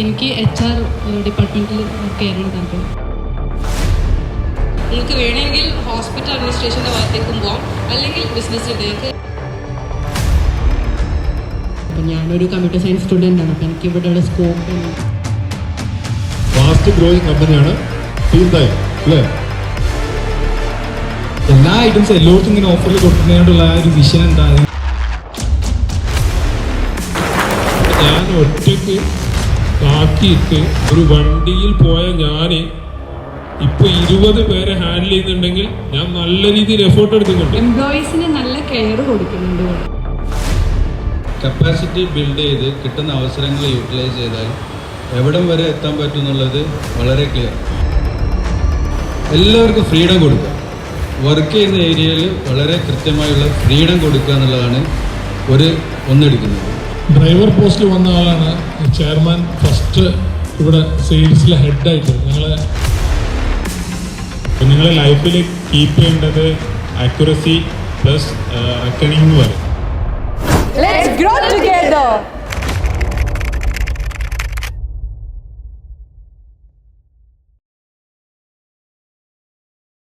എനിക്ക് H R ഡിപ്പാർട്ട്മെന്റിൽ work ചെയ്യാനാണ് താല്പര്യം നിങ്ങൾക്ക് വേണമെങ്കിൽ ഹോസ്പിറ്റൽ അഡ്മിനിസ്ട്രേഷന്റെ ഭാഗത്തേക്കും പോവാം. അല്ലെങ്കിൽ ബിസിനസ് അപ്പം ഞാനൊരു കമ്പ്യൂട്ടർ സയൻസ് സ്റ്റുഡന്റ് ആണ്. അപ്പം എനിക്ക് ഇവിടെ സ്കോപ്പ് ഫാസ്റ്റ് ഗ്രോയിങ് കമ്പനിയാണ് ടൈം അല്ലേ? എല്ലാ ഐറ്റംസ് എല്ലാവർക്കും ഇങ്ങനെ ഓഫറിൽ കൊടുക്കുന്നതിനോടുള്ള ആ ഒരു വിഷൻ എന്താ? ഞാൻ ഒറ്റയ്ക്ക് കാക്കിയിട്ട് ഒരു വണ്ടിയിൽ പോയ ഞാൻ ഇപ്പൊ ഇരുപത് പേരെ ഹാൻഡിൽ ചെയ്യുന്നുണ്ടെങ്കിൽ ഞാൻ നല്ല രീതിയിൽ എഫേർട്ട് എടുക്കുന്നുണ്ട്. എംപ്ലോയീസിന് നല്ല കെയർ കൊടുക്കുന്നുണ്ട് കപ്പാസിറ്റി ബിൽഡ് ചെയ്ത് കിട്ടുന്ന അവസരങ്ങൾ യൂട്ടിലൈസ് ചെയ്താൽ എവിടം വരെ എത്താൻ പറ്റും എന്നുള്ളത് വളരെ ക്ലിയർ എല്ലാവർക്കും ഫ്രീഡം കൊടുക്കുക. വർക്ക് ചെയ്യുന്ന ഏരിയയിൽ വളരെ കൃത്യമായുള്ള ഫ്രീഡം കൊടുക്കുക എന്നുള്ളതാണ് ഒരു ഒന്നെടുക്കുന്നത്. ഡ്രൈവർ പോസ്റ്റ് വന്ന ആളാണ് ചെയർമാൻ ഫസ്റ്റ് ഇവിടെ സെയിൽസിലെ ഹെഡായിട്ട് ഞങ്ങളെ നിങ്ങളെ ലൈഫിൽ കീപ്പ് ചെയ്യേണ്ടത് ആക്യുറസി പ്ലസ് റെക്കണിംഗ് എന്ന് പറയും.